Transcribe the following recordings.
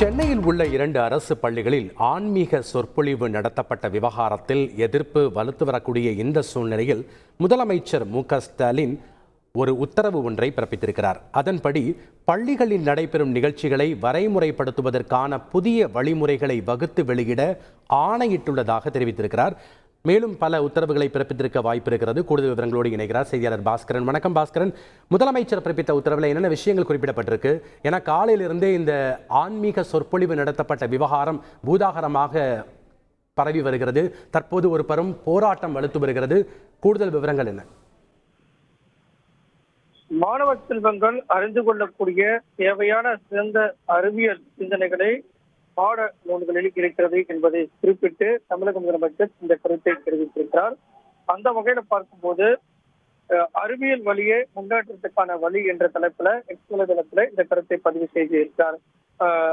சென்னையில் உள்ள இரண்டு அரசு பள்ளிகளில் ஆன்மீக சொற்பொழிவு நடத்தப்பட்ட விவகாரத்தில் எதிர்ப்பு வலுத்து வரக்கூடிய இந்த சூழ்நிலையில் முதலமைச்சர் மு ஸ்டாலின் ஒரு உத்தரவு ஒன்றை பிறப்பித்திருக்கிறார். அதன்படி பள்ளிகளில் நடைபெறும் நிகழ்ச்சிகளை வரைமுறைப்படுத்துவதற்கான புதிய வழிமுறைகளை வகுத்து வெளியிட ஆணையிட்டுள்ளதாக தெரிவித்திருக்கிறார். மேலும் பல உத்தரவுகளை பிறப்பித்திருக்க வாய்ப்பு இருக்கிறது. கூடுதல் விவரங்களோடு இணைகிறார் செய்தியாளர் பாஸ்கரன். வணக்கம் பாஸ்கரன். முதலமைச்சர் பிறப்பித்த உத்தரவில் என்னென்ன விஷயங்கள் குறிப்பிடப்பட்டிருக்கு? ஏன்னா காலையிலிருந்தே இந்த ஆன்மீக சொற்பொழிவு நடத்தப்பட்ட விவகாரம் பூதாகரமாக பரவி வருகிறது. தற்போது ஒரு பெரும் போராட்டம் வலுத்து வருகிறது. கூடுதல் விவரங்கள் என்ன? மாணவ செல்வங்கள் அறிந்து கொள்ளக்கூடிய தேவையான சிறந்த அறிவியல் சிந்தனைகளை பாட நூல்களில் இருக்கிறது என்பதை குறிப்பிட்டு தமிழக முதலமைச்சர் இந்த கருத்தை தெரிவித்திருக்கிறார். அந்த வகையில பார்க்கும்போது அறிவியல் வழியே முன்னேற்றத்துக்கான வழி என்ற தலைப்புல எக்ஸ்கூல வலைதளத்துல இந்த கருத்தை பதிவு செய்திருக்கிறார்.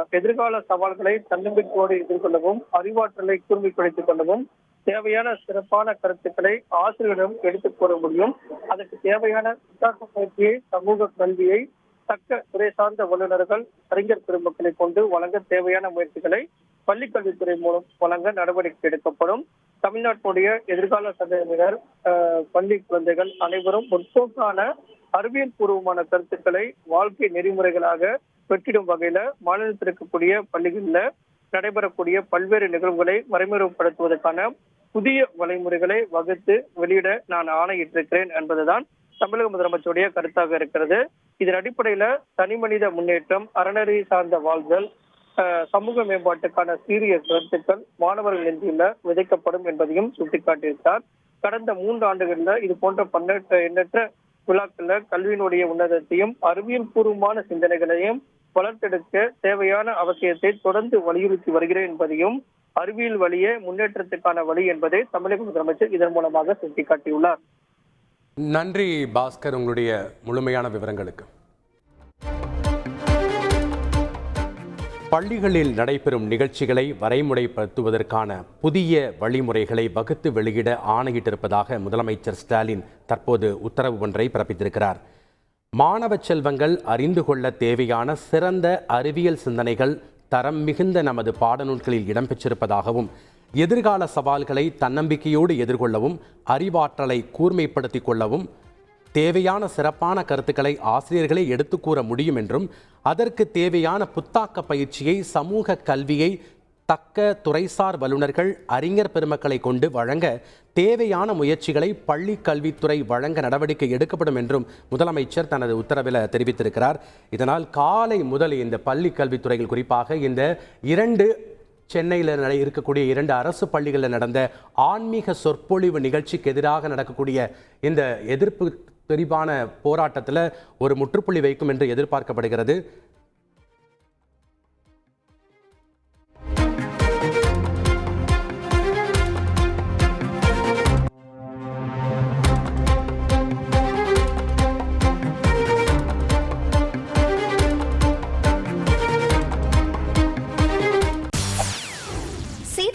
எதிர்கால சவால்களை தன்னம்பிக்கையோடு எதிர்கொள்ளவும் அறிவாற்றலை கூர்மைப்படுத்திக் கொள்ளவும் தேவையான சிறப்பான கருத்துக்களை ஆசிரியரிடம் எடுத்துக் கூற முடியும். அதற்கு தேவையான பயிற்சியை சமூக கல்வியை தக்க துறை சார்ந்த வல்லுநர்கள் அறிஞர் பெருமக்களை கொண்டு வழங்க தேவையான முயற்சிகளை பள்ளிக்கல்வித்துறை மூலம் வழங்க நடவடிக்கை எடுக்கப்படும். தமிழ்நாட்டுடைய எதிர்கால சந்ததியினர் பள்ளி குழந்தைகள் அனைவரும் முற்போக்கான அறிவியல் பூர்வமான கருத்துக்களை வாழ்க்கை நெறிமுறைகளாக பெற்றிடும் வகையில மாநிலத்தில் இருக்கக்கூடிய பள்ளிகளில் நடைபெறக்கூடிய பல்வேறு நிகழ்வுகளை மறைமுகப்படுத்துவதற்கான புதிய வழிமுறைகளை வகுத்து வெளியிட நான் ஆணையிட்டிருக்கிறேன் என்பதுதான் தமிழக முதலமைச்சருடைய கருத்தாக இருக்கிறது. இதன் அடிப்படையில தனி மனித முன்னேற்றம் அறநெறி சார்ந்த வாழ்தல் சமூக மேம்பாட்டுக்கான சீரிய கருத்துக்கள் மாணவர்கள் நெஞ்சில விதைக்கப்படும் என்பதையும் சுட்டிக்காட்டியிருக்கிறார். கடந்த மூன்று ஆண்டுகள்ல இது போன்ற பன்னெட்டு எண்ணற்ற விழாக்கள்ல கல்வியினுடைய உன்னதத்தையும் அறிவியல் பூர்வமான சிந்தனைகளையும் வளர்த்தெடுக்க தேவையான அவசியத்தை தொடர்ந்து வலியுறுத்தி வருகிறேன் என்பதையும் அறிவியல் வழியே முன்னேற்றத்துக்கான வழி என்பதை தமிழக முதலமைச்சர் இதன் மூலமாக சுட்டிக்காட்டியுள்ளார். நன்றி பாஸ்கர் உங்களுடைய முழுமையான விவரங்களுக்கு. பள்ளிகளில் நடைபெறும் நிகழ்ச்சிகளை வரைமுறைப்படுத்துவதற்கான புதிய வழிமுறைகளை வகுத்து வெளியிட ஆணையிட்டிருப்பதாக முதலமைச்சர் ஸ்டாலின் தற்போது உத்தரவு ஒன்றை பிறப்பித்திருக்கிறார். மாணவ செல்வங்கள் அறிந்து கொள்ள தேவையான சிறந்த அறிவியல் சிந்தனைகள் தரம் மிகுந்த நமது பாடநூல்களில் இடம்பெற்றிருப்பதாகவும் எதிர்கால சவால்களை தன்னம்பிக்கையோடு எதிர்கொள்ளவும் அறிவாற்றலை கூர்மைப்படுத்திக் கொள்ளவும் தேவையான சிறப்பான கருத்துக்களை ஆசிரியர்களே எடுத்து கூற முடியும் என்றும் அதற்கு தேவையான புத்தாக்க பயிற்சியை சமூக கல்வியை தக்க துறைசார் வல்லுநர்கள் அறிஞர் பெருமக்களை கொண்டு வழங்க தேவையான முயற்சிகளை பள்ளி கல்வித்துறை வழங்க நடவடிக்கை எடுக்கப்படும் என்றும் முதலமைச்சர் தனது உத்தரவில் தெரிவித்திருக்கிறார். இதனால் காலை முதல் இந்த பள்ளி கல்வித்துறையில் குறிப்பாக இந்த இரண்டு சென்னையில் இருக்கக்கூடிய இரண்டு அரசு பள்ளிகளில் நடந்த ஆன்மீக சொற்பொழிவு நிகழ்ச்சிக்கு எதிராக நடக்கக்கூடிய இந்த எதிர்ப்பு தெரிவான போராட்டத்தில் ஒரு முற்றுப்புள்ளி வைக்கும் என்று எதிர்பார்க்கப்படுகிறது.